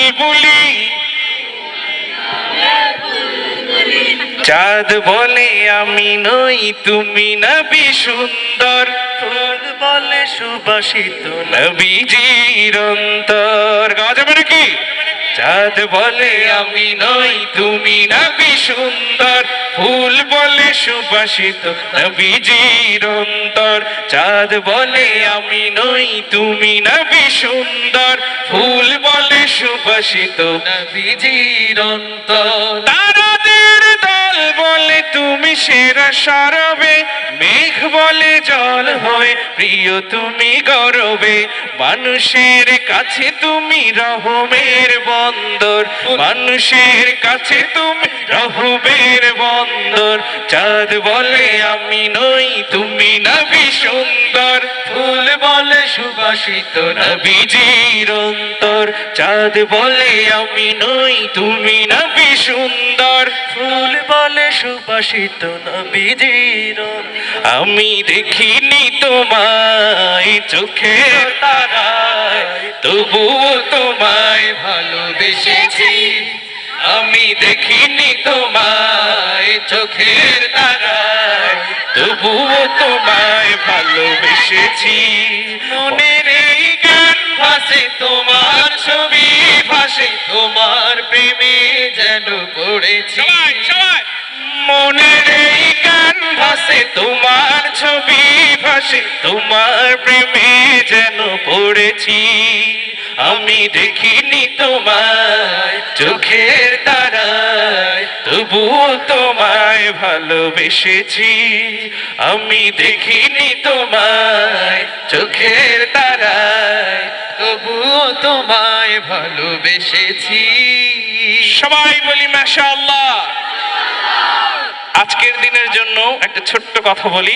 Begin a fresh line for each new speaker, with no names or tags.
বুলবুলি চাঁদ বলে আমি নই, তুমি নবী সুন্দর। ফুল বলে সুবাসিত নবীজির অন্তর গাওয়া যাবে নাকি? চাঁদ বলে আমি নই, তুমি নবী সুন্দর। ফুল বলে সুবাসিত নবীজির অন্তর চাঁদ বলে আমি নই, তুমি নবী সুন্দর। ফুল বলে সুবাসিত নবীজির অন্তর। বলে তুমি সেরা সরবে, মেঘ বলে জল হয়ে, প্রিয় তুমি গরবে, মানুষের কাছে তুমি রহমের বন্দর, মানুষের কাছে তুমি রহমের বন্দর, চাঁদ বলে আমি নই, তুমি নবী সুন্দর, ফুল বলে সুবাসিত নবীজির অন্তর, চাঁদ বলে আমি নই, তুমি নবী সুন্দর, ফুল বলে সুবাসিত নবীজির। আমি দেখিনি তোমায় চোখের তারায়, তবুও তোমায় ভালোবেসেছি। আমি দেখিনি তোমায় চোখের তারায়, তবুও তোমায় ভালোবেসেছি। মনের এই গান ভাসে, তোমার ছবি ভাসে, তোমার প্রেমে যেন পড়েছি। মনের এই গান ভাসে, তোমার ছবি ভাসে, তোমার প্রেমে যেন পড়েছি। আমি দেখিনি তোমায় চোখের তারায়, তবুও তোমায় ভালোবেসেছি। আমি দেখিনি তোমায় চোখের তারায়, তবুও তোমায় ভালোবেসেছি। সবাই বলি, মাশাআল্লাহ। আজকের দিনের জন্য একটা ছোট্ট কথা বলি।